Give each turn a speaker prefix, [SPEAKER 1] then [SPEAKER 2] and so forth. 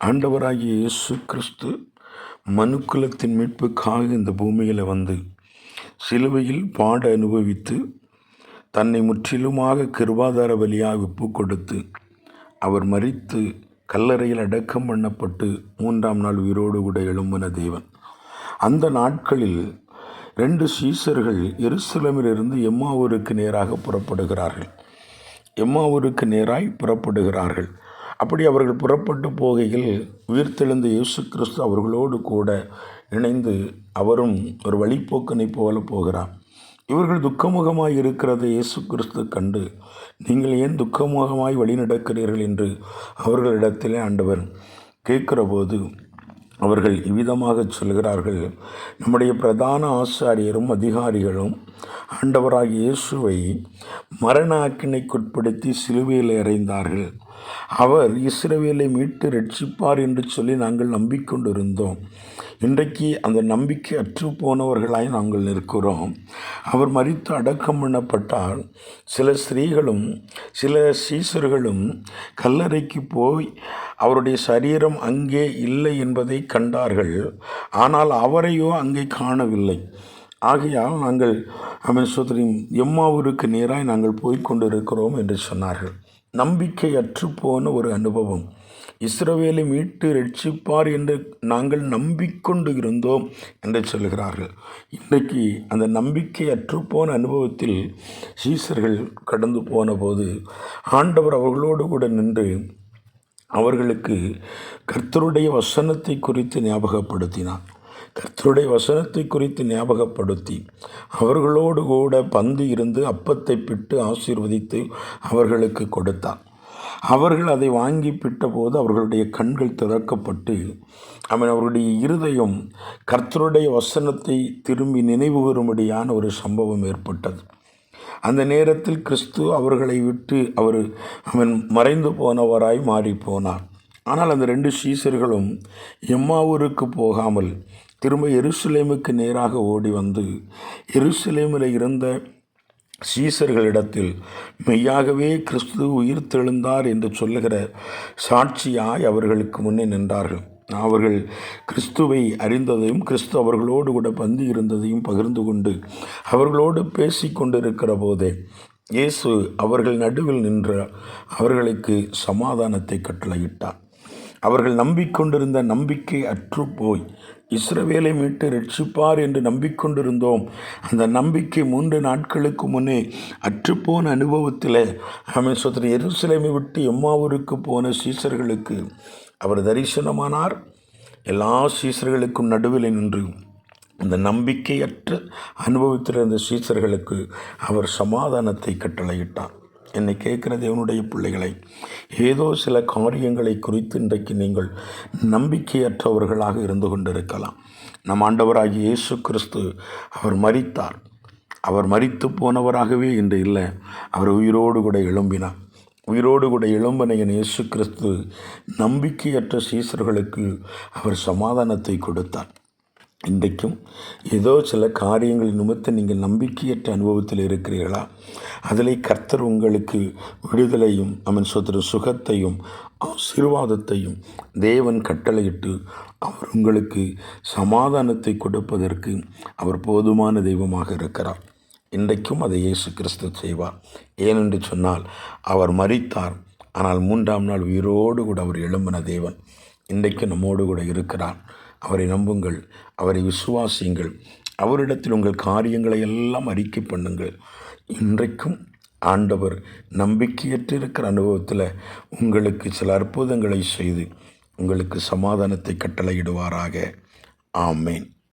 [SPEAKER 1] ஆண்டவராகிய இயேசு கிறிஸ்து மனுக்குலத்தின் மீட்புக்காக இந்த பூமியில் வந்து சிலுவையில் பாட அனுபவித்து தன்னை முற்றிலுமாக கிருபாதார வழியாக ஒப்பு கொடுத்து அவர் மறித்து கல்லறையில் அடக்கம் பண்ணப்பட்டு மூன்றாம் நாள் உயிரோடு கூட எழும்பின தேவன். அந்த நாட்களில் ரெண்டு சீசர்கள் எருசலமிலிருந்து எம்மாவூருக்கு நேராக புறப்படுகிறார்கள். எம்மாவூருக்கு நேராய் புறப்படுகிறார்கள். அப்படி அவர்கள் புறப்பட்டு போகையில் உயிர்த்தெழுந்த இயேசு கிறிஸ்து அவர்களோடு கூட இணைந்து அவரும் ஒரு வழிப்போக்கனை போல போகிறார். இவர்கள் துக்கமுகமாய் இருக்கிறதை இயேசு கிறிஸ்து கண்டு நீங்கள் ஏன் துக்கமுகமாய் வழி நடக்கிறீர்கள் என்று அவர்களிடத்திலே ஆண்டவர் கேட்கிறபோது அவர்கள் இவ்விதமாக சொல்கிறார்கள் நம்முடைய பிரதான ஆசாரியரும் அதிகாரிகளும் ஆண்டவராகிய இயேசுவை மரண ஆக்கினைக்குட்படுத்தி சிலுவையில் அறைந்தார்கள் அவர் இஸ்ரவேலை மீட்டு ரட்சிப்பார் என்று சொல்லி நாங்கள் நம்பிக்கொண்டிருந்தோம். இன்றைக்கு அந்த நம்பிக்கை அற்று போனவர்களாய் நாங்கள் நிற்கிறோம். அவர் மறித்து அடக்கம் பண்ணப்பட்டால் சில ஸ்திரீகளும் சில சீசர்களும் கல்லறைக்கு போய் அவருடைய சரீரம் அங்கே இல்லை என்பதை கண்டார்கள். ஆனால் அவரையோ அங்கே காணவில்லை. ஆகையால் நாங்கள் அவன் எம்மாவூருக்கு நேராய் நாங்கள் போய்கொண்டிருக்கிறோம் என்று சொன்னார்கள். நம்பிக்கையற்று போன ஒரு அனுபவம். இஸ்ரவேலை மீட்டு ரட்சிப்பார் என்று நாங்கள் நம்பிக்கொண்டு இருந்தோம் என்று சொல்கிறார்கள். இன்றைக்கு அந்த நம்பிக்கை அற்றுப்போன அனுபவத்தில் சீசர்கள் கடந்து போன போது ஆண்டவர் அவர்களோடு கூட நின்று அவர்களுக்கு கர்த்தருடைய வசனத்தை குறித்து ஞாபகப்படுத்தினார். கர்த்தருடைய வசனத்தை குறித்து ஞாபகப்படுத்தி அவர்களோடு கூட பந்து இருந்து அப்பத்தை பிட்டு ஆசீர்வதித்து அவர்களுக்கு கொடுத்தார். அவர்கள் அதை வாங்கி பிட்டபோது அவர்களுடைய கண்கள் திறக்கப்பட்டு அவன் அவருடைய இருதயம் கர்த்தருடைய வசனத்தை திரும்பி நினைவுகூறும்படியான ஒரு சம்பவம் ஏற்பட்டது. அந்த நேரத்தில் கிறிஸ்து அவர்களை விட்டு அவர் அவன் மறைந்து போனவராய் மாறி போனார் ஆனால் அந்த ரெண்டு சீசர்களும் எம்மாவூருக்கு போகாமல் திரும்ப எருசலேமுக்கு நேராக ஓடி வந்து எருசலேமில் இருந்த சீசர்களிடத்தில் மெய்யாகவே கிறிஸ்து உயிர் தெழுந்தார் என்று சொல்லுகிற சாட்சியாய் அவர்களுக்கு முன்னே நின்றார்கள். அவர்கள் கிறிஸ்துவை அறிந்ததையும் கிறிஸ்து அவர்களோடு கூட பந்தி இருந்ததையும் பகிர்ந்து கொண்டு அவர்களோடு பேசி கொண்டிருக்கிற போதே இயேசு அவர்கள் நடுவில் நின்ற அவர்களுக்கு சமாதானத்தை கட்டளையிட்டார். அவர்கள் நம்பிக்கொண்டிருந்த நம்பிக்கை அற்று போய் இஸ்ரவேலை மீட்டு ரட்சிப்பார் என்று நம்பிக்கொண்டிருந்தோம். அந்த நம்பிக்கை மூன்று நாட்களுக்கு முன்னே அற்றுப்போன அனுபவத்தில் அவன் சொத்தர் எருசலேமை விட்டு எம்மாவூருக்கு போன சீசர்களுக்கு அவர் தரிசனமானார். எல்லா சீசர்களுக்கும் நடுவில் நின்று அந்த நம்பிக்கையற்ற அனுபவத்தில் சீசர்களுக்கு அவர் சமாதானத்தை கட்டளையிட்டார். என்னை கேட்குற தேவனுடைய பிள்ளைகளை ஏதோ சில காரியங்களை குறித்து இன்றைக்கு நீங்கள் நம்பிக்கையற்றவர்களாக இருந்து கொண்டிருக்கலாம். நம் ஆண்டவராகிய இயேசு கிறிஸ்து அவர் மறித்தார் அவர் மறித்து போனவராகவே இன்று இல்லை அவர் உயிரோடு கூட எழும்பினார். உயிரோடு கூட எழும்பின இயேசு கிறிஸ்து நம்பிக்கையற்ற சீசர்களுக்கு அவர் சமாதானத்தை கொடுத்தார். இன்றைக்கும் ஏதோ சில காரியங்கள் நிமித்தம் நீங்கள் நம்பிக்கையற்ற அனுபவத்தில் இருக்கிறீர்களா? அதில் கர்த்தர் உங்களுக்கு விடுதலையும் அவன் சொத்திர சுகத்தையும் ஆசீர்வாதத்தையும் தேவன் கட்டளையிட்டு அவர் உங்களுக்கு சமாதானத்தை கொடுப்பதற்கு அவர் போதுமான தெய்வமாக இருக்கிறார். இன்றைக்கும் அதை இயேசு கிறிஸ்து செய்வார். ஏனென்று சொன்னால் அவர் மறித்தார் ஆனால் மூன்றாம் நாள் உயிரோடு கூட அவர் எழும்பின தேவன் இன்றைக்கு நம்மோடு கூட இருக்கிறார். அவரை நம்புங்கள் அவரை விசுவாசியுங்கள். அவரிடத்தில் உங்கள் காரியங்களை எல்லாம் அறிக்கை பண்ணுங்கள். இன்றைக்கும் ஆண்டவர் நம்பிக்கையற்றிருக்கிற அனுபவத்தில் உங்களுக்கு சில அற்புதங்களை செய்து உங்களுக்கு சமாதானத்தை கட்டளையிடுவாராக. ஆமேன்.